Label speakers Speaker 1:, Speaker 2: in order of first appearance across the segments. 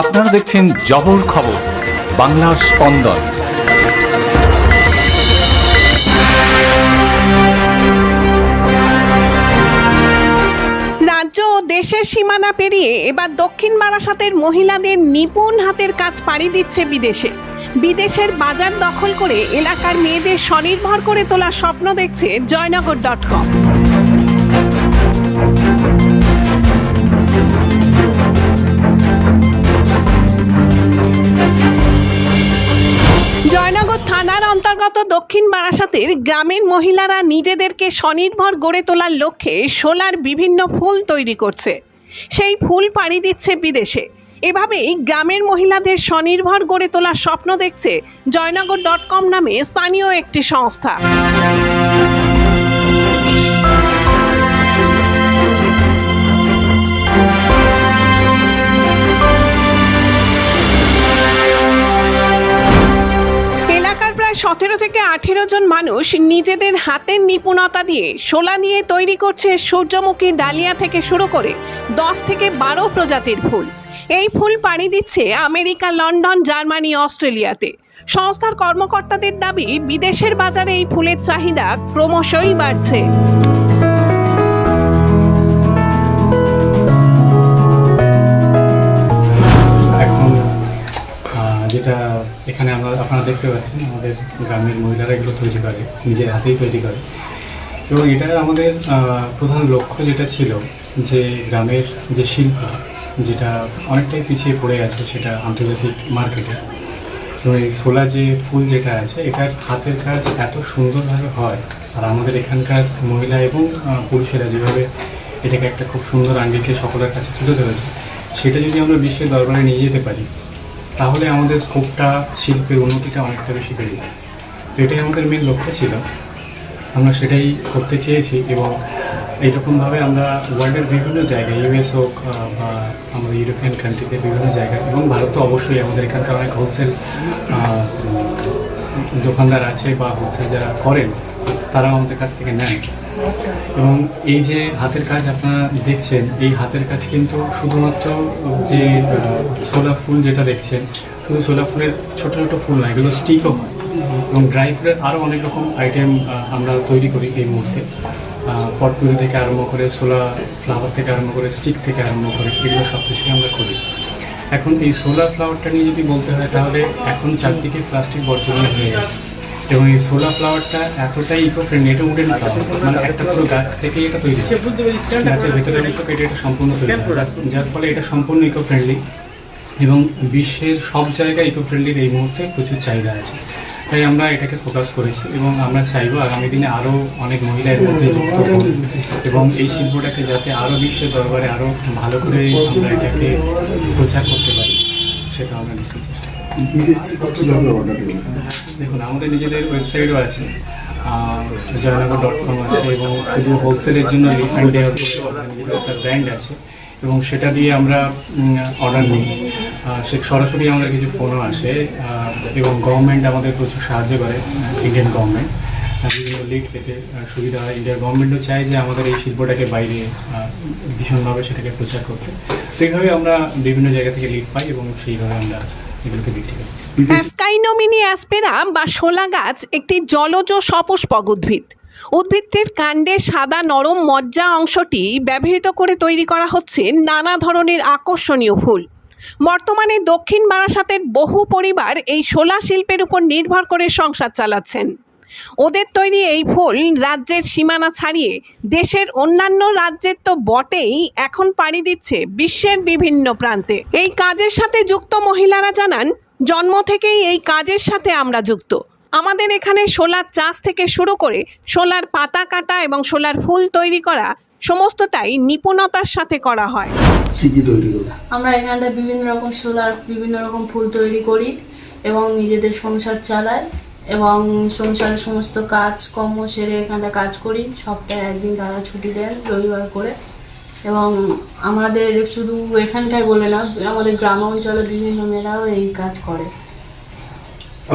Speaker 1: আপনারা দেখছেন জবর খবর, বাংলার স্পন্দন।
Speaker 2: রাজ্য দেশের সীমানা পেরিয়ে এবার দক্ষিণ বারাসাতের মহিলাদের নিপুণ হাতের কাজ পাড়ি দিচ্ছে বিদেশে। বিদেশের বাজার দখল করে এলাকার মেয়েদের স্বনির্ভর করে তোলার স্বপ্ন দেখছে জয়নগর ডট কম। জয়নগর থানার অন্তর্গত দক্ষিণ বারাসাতের গ্রামের মহিলারা নিজেদেরকে স্বনির্ভর গড়ে তোলার লক্ষ্যে সোলার বিভিন্ন ফুল তৈরি করছে। সেই ফুল পাড়ি দিচ্ছে বিদেশে। এভাবেই গ্রামের মহিলাদের স্বনির্ভর গড়ে তোলার স্বপ্ন দেখছে জয়নগর ডট কম নামে স্থানীয় একটি সংস্থা। সতেরো থেকে আঠেরো জন মানুষ নিজেদের হাতের নিপুণতা দিয়ে শোলা নিয়ে তৈরি করছে সূর্যমুখী ডালিয়া থেকে শুরু করে দশ থেকে বারো প্রজাতির ফুল। এই ফুল পাড়ি দিচ্ছে আমেরিকা, লন্ডন, জার্মানি, অস্ট্রেলিয়াতে। সংস্থার কর্মকর্তাদের দাবি, বিদেশের বাজারে এই ফুলের চাহিদা ক্রমশই বাড়ছে।
Speaker 3: যেটা এখানে আমরা, আপনারা দেখতে পাচ্ছেন, আমাদের গ্রামের মহিলারা এগুলো তৈরি করে, নিজের হাতেই তৈরি করে। এবং এটা আমাদের প্রধান লক্ষ্য যেটা ছিল যে গ্রামের যে শিল্প, যেটা অনেকটাই পিছিয়ে পড়ে আছে সেটা আন্তর্জাতিক মার্কেটে। এবং এই সোলা যে ফুল যেটা আছে, এটার হাতের কাজ এত সুন্দরভাবে হয়, আর আমাদের এখানকার মহিলা এবং পুরুষেরা যেভাবে এটাকে একটা খুব সুন্দর আঙ্গিকে সকলের কাছে তুলে ধরেছে, সেটা যদি আমরা বিশ্বের দরবারে নিয়ে যেতে পারি তাহলে আমাদের স্কোপটা শিল্পের উন্নতিটা অনেকটা বেশি বেড়ে যায়। তো এটাই আমাদের মেন লক্ষ্য ছিল। আমরা সেটাই করতে চেয়েছি এবং এইরকমভাবে আমরা ওয়ার্ল্ডের বিভিন্ন জায়গায় ইউএস হোক বা আমাদের ইউরোপিয়ান কান্ট্রিতে বিভিন্ন জায়গায় এবং ভারত তো অবশ্যই আমাদের এখানকার অনেক হোলসেল দোকানদার আছে বা হোলসেল যারা করেন, তারাও আমাদের কাছ থেকে নেন এবং এই যে হাতের কাজ আপনারা দেখছেন, এই হাতের কাজ কিন্তু শুধুমাত্র যে সোলা ফুল যেটা দেখছেন, শুধু সোলা ফুলের ছোটো ছোটো ফুল না এগুলো স্টিকও হয়। এবং ড্রাই ফুলের আরও অনেক রকম আইটেম আমরা তৈরি করি এই মুহূর্তে। পটপুরি থেকে আরম্ভ করে সোলা ফ্লাওয়ার থেকে আরম্ভ করে স্টিক থেকে আরম্ভ করে, এগুলো সব কিছুই আমরা করি। এখন এই সোলার ফ্লাওয়ারটা নিয়ে যদি বলতে হয়, তাহলে এখন চারদিকে প্লাস্টিক বর্জনীয় হয়ে গেছে। এবং এই সোলার ফ্লাওয়ারটা এতটাই ইকো ফ্রেন্ডলি এটা উডেন ফ্লাওয়ার মানে একটা পুরো গাছ থেকে এটা তৈরি। গাছের ভেতরে অংশ কেটে এটা সম্পূর্ণ তৈরি যার ফলে এটা সম্পূর্ণ ইকো ফ্রেন্ডলি এবং বিশ্বের সব জায়গায় ইকো ফ্রেন্ডলির এই মুহূর্তে প্রচুর চাহিদা আছে। তাই আমরা এটাকে ফোকাস করেছি এবং আমরা চাইব আগামী দিনে আরও অনেক মহিলা এর মধ্যে যুক্ত এবং এই শিল্পটাকে যাতে আরও বিশ্বের দরবারে আরও ভালো করে আমরা এটাকে প্রচার করতে পারি সেটা আমরা নিশ্চয়ই চেষ্টা দেখুন, আমাদের নিজেদের ওয়েবসাইটও আছে জয়নগর ডট কম আছে এবং হোলসেলের জন্য একটা ব্র্যান্ড আছে এবং সেটা দিয়ে আমরা অর্ডার নিই সে সরাসরি আমাদের কিছু ফোনও আসে এবং গভর্নমেন্ট আমাদের প্রচুর সাহায্য করে ইন্ডিয়ান গভর্নমেন্ট বিভিন্ন লিড পেতে সুবিধা হয়। ইন্ডিয়ার গভর্নমেন্টও চায় যে আমাদের এই শিল্পটাকে বাইরে ভীষণভাবে সেটাকে প্রচার করতে। তো এইভাবে আমরা বিভিন্ন জায়গা থেকে লিড পাই এবং সেইভাবে আমরা এগুলোকে বিক্রি করে।
Speaker 2: অ্যাস্কাইনোমিনি অ্যাসপেরা বা শোলা গাছ একটি জলজ সপুষ্পক উদ্ভিদ। উদ্ভিদটির কাণ্ডের সাদা নরম মজ্জা অংশটি ব্যবহৃত করে তৈরি করা হচ্ছে নানা ধরনের আকর্ষণীয় ফুল। বর্তমানে দক্ষিণ বারাসাতের বহু পরিবার এই শোলা শিল্পের উপর নির্ভর করে সংসার চালাচ্ছেন। ওদের তৈরি এই ফুল রাজ্যের সীমানা ছাড়িয়ে দেশের অন্যান্য রাজ্যের তো বটেই এখন পাড়ি দিচ্ছে বিশ্বের বিভিন্ন প্রান্তে। এই কাজের সাথে যুক্ত মহিলারা জানান জন্ম থেকেই এই কাজের সাথে আমরা যুক্ত। আমাদের এখানে সোলার চাষ থেকে শুরু করে সোলার পাতা কাটা এবং সোলার ফুল তৈরি করা সমস্তটাই নিপুণতার সাথে করা হয়।
Speaker 4: আমরা এখানটায় বিভিন্ন রকম সোলার বিভিন্ন রকম ফুল তৈরি করি এবং নিজেদের সংসার চালাই। এবং সংসারের সমস্ত কাজ কর্ম সেরে এখানে কাজ করি। সপ্তাহে একদিন তারা ছুটি দেন রবিবার করে। এবং আমাদের শুধু এখানটায় বলে না আমাদের গ্রাম অঞ্চলে বিভিন্ন মেয়েরাও এই কাজ করে।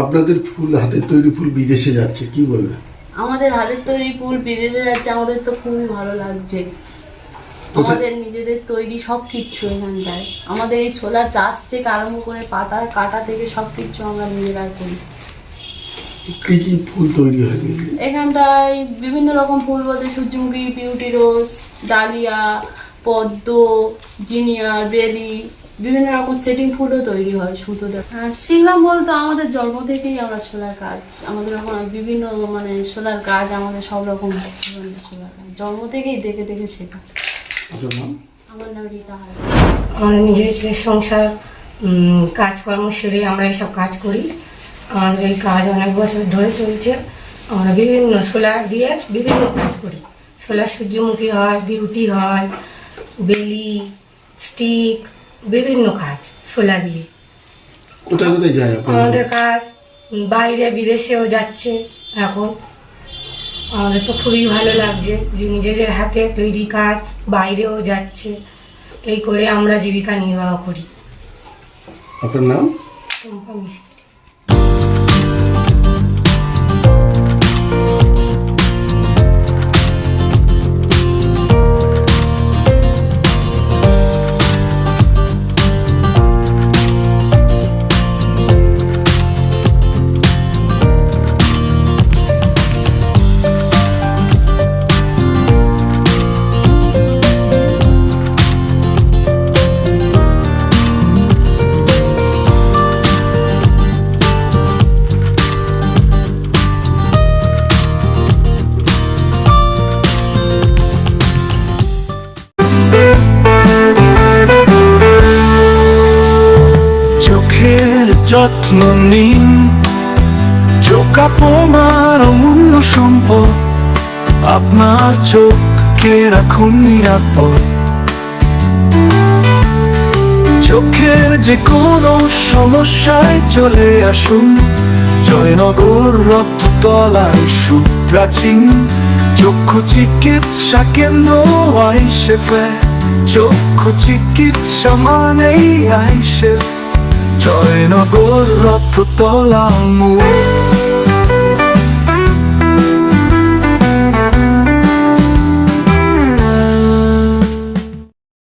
Speaker 5: আপনাদের ফুল হাতের তৈরি ফুল বিদেশে যাচ্ছে কি বলবেন?
Speaker 4: আমাদের হাতের তৈরি ফুল বিদেশে যাচ্ছে আমাদের তো খুবই ভালো লাগছে। আমাদের নিজেদের তৈরি সব কিছু এখানটায়। আমাদের এই সোলার চাষ থেকে আরম্ভ করে পাতা কাটা থেকে সব কিছু আমরা নিজেরাই করি।
Speaker 5: কি ফুল তৈরি হয়।
Speaker 4: এখানটায় বিভিন্ন রকম ফুল বলতে সূর্যমুখী বিউটি রোজ ডালিয়া পদ্ম জিনিয়া বেলি বিভিন্ন রকম সেটিং ফুলও তৈরি হয় সুতো দিয়ে হ্যাঁ, শিখলাম বলতে আমাদের জন্ম থেকেই আমরা সোলার কাজ আমাদের এখন বিভিন্ন মানে সোলার কাজ আমাদের সব রকম সোলার কাজ জন্ম থেকেই দেখে দেখে শেখা আমার নাম রীতা হায়
Speaker 6: আমাদের নিজের সংসার কাজকর্ম সেরে আমরা এইসব কাজ করি। আমাদের এই কাজ অনেক বছর ধরে চলছে। আমরা বিভিন্ন সোলার দিয়ে বিভিন্ন কাজ করি। সোলার সূর্যমুখী হয় বিউটি হয় বেলি স্টিক বিভিন্ন কাজ সোলার দিয়ে।
Speaker 5: কোথায় কোথায় যায়
Speaker 6: আমাদের কাজ বাইরে বিদেশেও যাচ্ছে এখন। আমাদের তো খুবই ভালো লাগছে যে নিজেদের হাতে তৈরি কাজ বাইরেও যাচ্ছে। এই করে আমরা জীবিকা নির্বাহ করি।
Speaker 5: আপনার নাম?
Speaker 6: টুম্পা মিস্ত্রি।
Speaker 7: যত্ন নিন। চোখ আপনার অমূল্য সম্পদ। আপনার চোখকে রাখুন নিরাপদ। চোখের যে কোনো সমস্যায় চলে আসুন। জয়নগর রক্ততলায় সুপ্রাচীন। চক্ষু চিকিৎসা কেন্দ্র আইসেফে চক্ষু চিকিৎসা মানেই আইসেফ। Join a good rock to Tolamu.